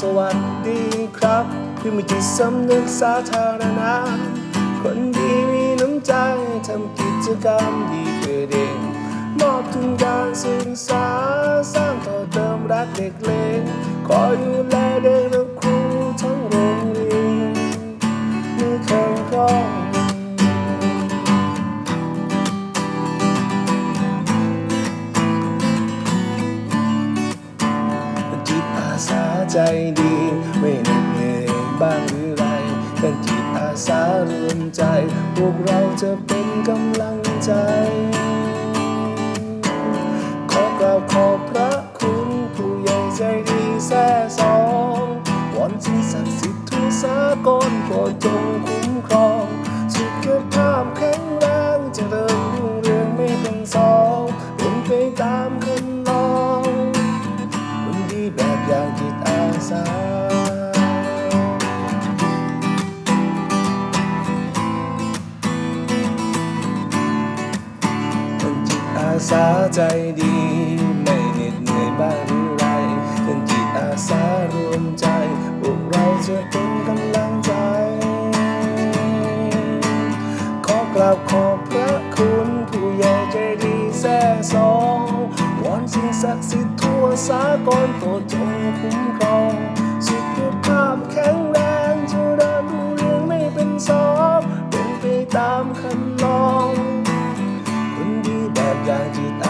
สวัสดีครับพี่มีจิตสำนึกสาธารณะ คนดีมีน้ำใจทำกิจกรรมดีเพื่อเด็ก มอบทุนการศึกษา สร้างต่อเติมรักเด็กเล็กคอยดูแล ใจดี ไม่เหนื่อยบ้างหรือไรเป็นจิตอาสารวมใจ พวกเราจะเป็นกำลังใจ ขอกราบขอบพระคุณผู้ใหญ่ใจดีแท้สองวอนสิ่งศักดิ์สิทธิ์ทุกสากลโปรดจง สาใจดี ไม่เหน็ดเหนื่อยบ้างหรือไรเป็นจิตอาสารวมใจ พวกเราจะเป็นกำลังใจ ขอกราบขอบพระคุณผู้ใหญ่ใจดีแซ่สองวอนสิ่งศักดิ์สิทธิ์ทั่วสากลโปรดจงคุ้มครองสุขภาพแข็งแรงเจริญรุ่งเรืองไม่เป็นสองเป็นไปตามคันลอง 感じた。